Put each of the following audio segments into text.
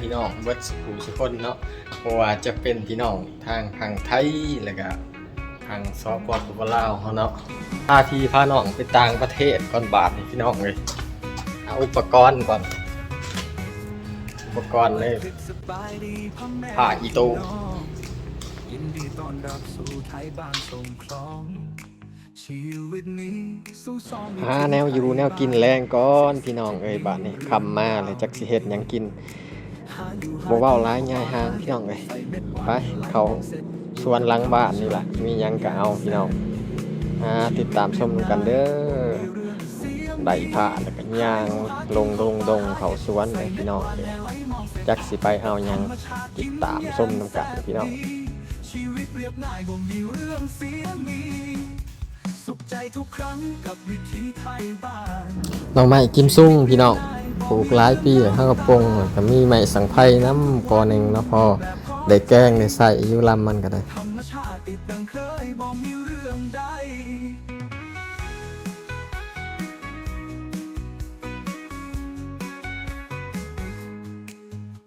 พี่น้องเบิดสุขุสุคนเนาะเพราะว่าจะเป็นพี่น้องทางทางไทยแล้วก็ทางซอปอร์ตุลาวเขาเนาะพาทีพาน้องไปต่างประเทศก่อนบาทนี่พี่น้องเลยเอาอุปกรณ์ก่อน อุปกรณ์เลยผ่าอีโตยินดีต้อนรับสู่ไทยบ้านทรงคลองชีวิตนี้สู้สองหาแนวอยู่แนวกินแรงก่อนพี่น้องเอ้ยบาทนี่คำมาเลยจักสิเฮ็ดหยังกิน บ่เว้าร้ายง่ายห่างพี่น้องเอ้ยไปเขาสวนหลังบ้านนี่แหละมีหยังก็เอาพี่น้องหาติดตามชมกันเด้อได้ผ้าแล้วก็ย่างลงลงดงเขาสวนเลยพี่น้องเอ้ยจักสิไปเอาหยังติดตามชมนำกันพี่น้องชีวิตเรียบง่ายบ่มีเรื่องเสียมีสุขใจทุกครั้งกับวิถีไทยบ้านน้องไม้กิมซุ่งพี่น้องป ลูกหลายปีแล้วข้างกระปงก็มีไม้สังไพรน้ำกอหนึ่งเนาะพอได้แกงได้ใส่อยู่ลำมันก็ได้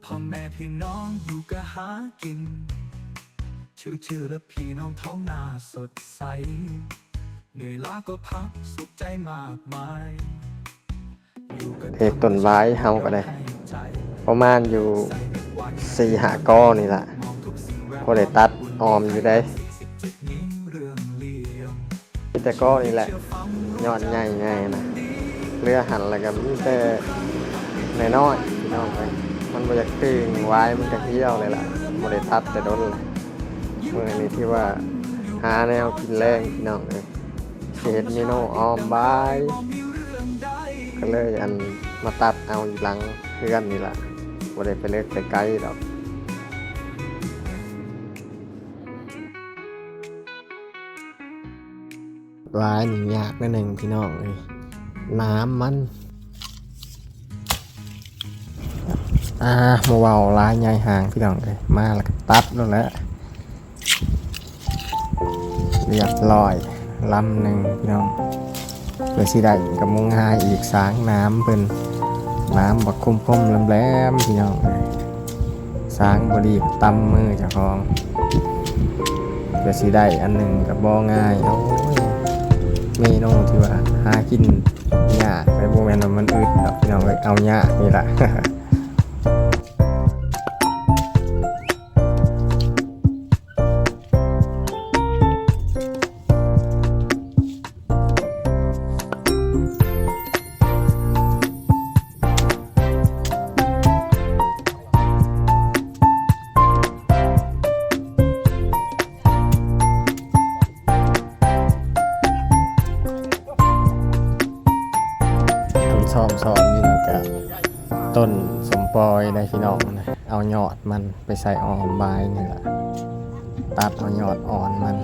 พ่อแม่พี่น้องอยู่ก็หากินชื่อชื่อและพี่น้องท้องนาสดใส เหนื่อยล้าก็พักสุขใจมากมาย เทต้นไม้เฮาก็ได้ ประมาณอยู่สี่หากอนี่แหละพอได้ตัดออมอยู่ได้มีแต่ก็นี่แหละยอดใหญ่ไงนะเรือหันแล้วก็มีแต่น้อยพี่น้องไปมันบ่อยากตึงไว้มันก็เหี่ยวเลยล่ะบ่ได้ตัดแต่โดนเลยเมื่อนี้ที่ว่าหาแนวกินแรงพี่น้องเลยเฮ็ดเมนูออมบาย ก็เลยอันมาตัดเอาอยู่หลังเพื่อนนี่แหละบ่ได้ไปเลิกไปไกลดอกร้ายนี่ยากนิดหนึ่งพี่น้องเลยน้ำมัน อ่ามาเว้าร้ายใหญ่ห่างพี่น้องเลยมาแล้วก็ตัดแล้วแหละเรียบร้อยลำหนึ่งพี่น้อง พื่อสิได้กับมุงหาอีกสางน้ำเป็นน้ำบักคุ้มคมๆแหลมพี่น้องสางบดีตำมือเจ้าของเพื่อสิได้อันหนึ่งกับบอง่ายโอ้ยเมนูที่ว่าหากินยากไปโบแมนมันอึดดอกพี่น้องเลยเอายากนี่แหละ มันไปใส่ออมบายนี่แหละตัดเอายอดอ่อนมัน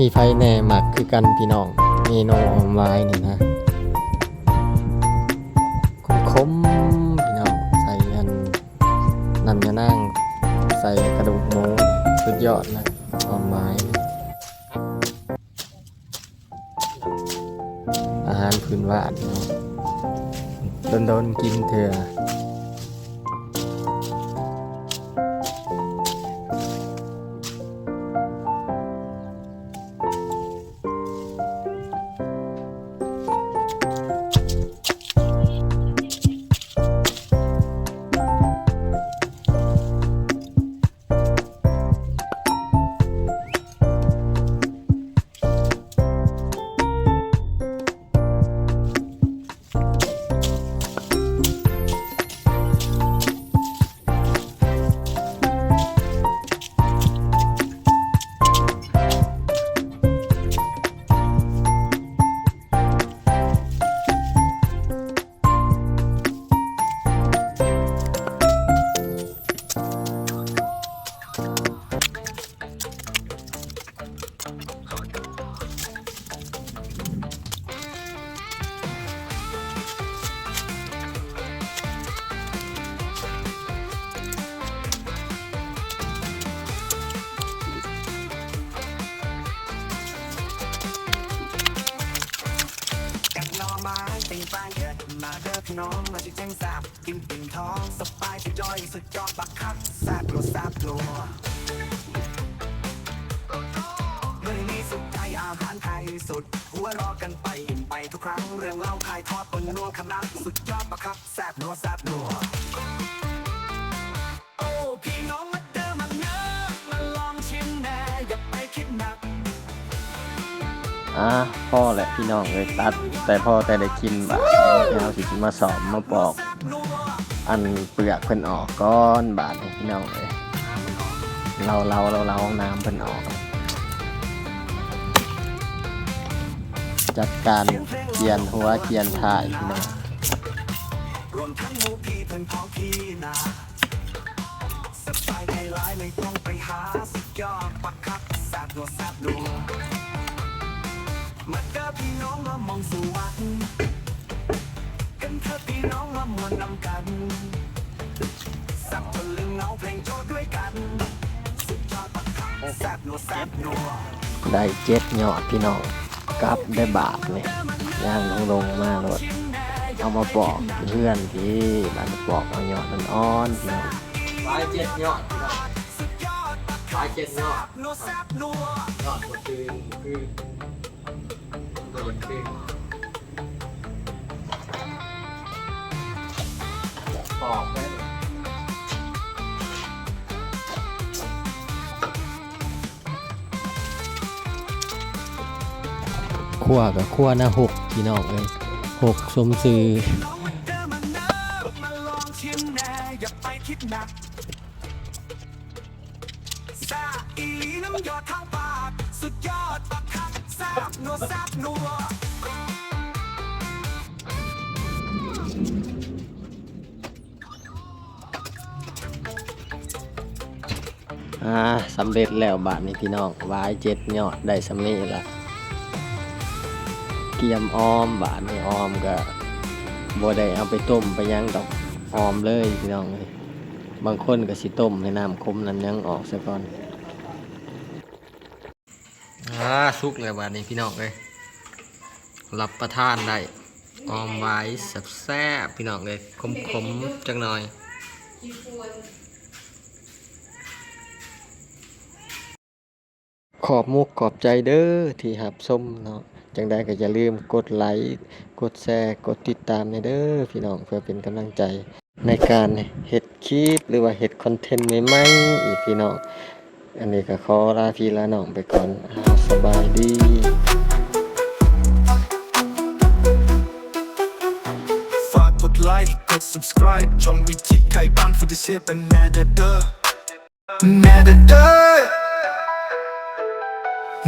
มีไฟแหน่หมักคือกันพี่น้องเมนูออนไลน์นี่นะคมคมพี่น้องใส่อันน้ำยานั่งใส่กระดูกหมูสุดยอดเลยออนไลน์อาหารพื้นบ้านเนโดนๆกินเถอะ น้องมาชิแจ้งแซบกินปิ่นทองสปายชิจอยสุดยอดบักคักแซบโลแซบโลเมื่อนี้สุดใจอาหารไทยสุด หัวรอกันไปอิ่มไปทุกครั้ง เรื่องเล่าคายทอดบนนัวคำนับสุดยอดบักคักแซบโลแซบโล อะพ่อแหละพี่น้องเลยตัด แต่พ่อแต่ได้กินบาดนี้เอาสิมาสอมมาปอก อันเปลือกเพิ่นออกก้อนบาดพี่น้องเลยเราเราเราเราน้ำเพิ่นออก จัดการเกียนหัวเกียนถ่ายพี่น้องรวมทั้งหมูพี่เพิ่นของพี่นาสบายในไลน์ไม่ต้องไปหาสุดยอดปักคักแซบนัวแซบนัว พี่น้องมามองสู่วัดกันเถอะพี่น้องมามวนนำกันสับจนลืมเหงาเพลงโจทย์ด้วยกันสุดยอดปักคักแซบนัวแซบนัวได้เจ็ดยอดพี่น้องกลับได้บาทเลยย่างลงลงๆมากเลยเอามาปอกเพื่อนที่บ้านปอกเอายอดมันอ่อนพี่น้องปลายเจ็ดยอดพี่น้องปลายเจ็ดยอดนัวแซบนัวยอดก็คือคือ โดนคือปอกได้เลยขั้วกับขั้วหน้าหกพี่น้องเลยหกสมซื้อซาอีน้ำยอดทางปากสุดยอด อ่าสำเร็จแล้วบาทนี้พี่น้องวายเจ็ดยอดได้สำนี้ละเกียมออมบาทนี้ออมก็บ่ได้เอาไปต้มไปยังดอกออมเลยพี่น้องเลยบางคนก็สิต้มให้น้ำคมน้ำยังออกซะก่อน อ่าสุกแล้วบาทนี้พี่น้องเลยรับประทานได้ออมไว้แซ่บพี่น้องเลยคมๆจังหน่อยขอบมุกขอบใจเด้อที่หับส้มเนาะจังใดก็อย่าลืมกดไลค์กดแชร์กดติดตามในเด้อพี่น้องเพื่อเป็นกำลังใจในการเฮ็ดคลิปหรือว่าเฮ็ดคอนเทนต์ใหม่ๆอีกพี่น้อง อันนี้ก็ขอลาพี่ลาน้องไปก่อนอาสบายดีฝากกดไลค์กด subscribe ช่องวิธีไขบ้านฟูดิเชียเป็นแน่เด้อเด้อแน่เด้อเด้อ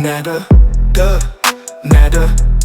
แน่เด้อเด้อแน่เด้อ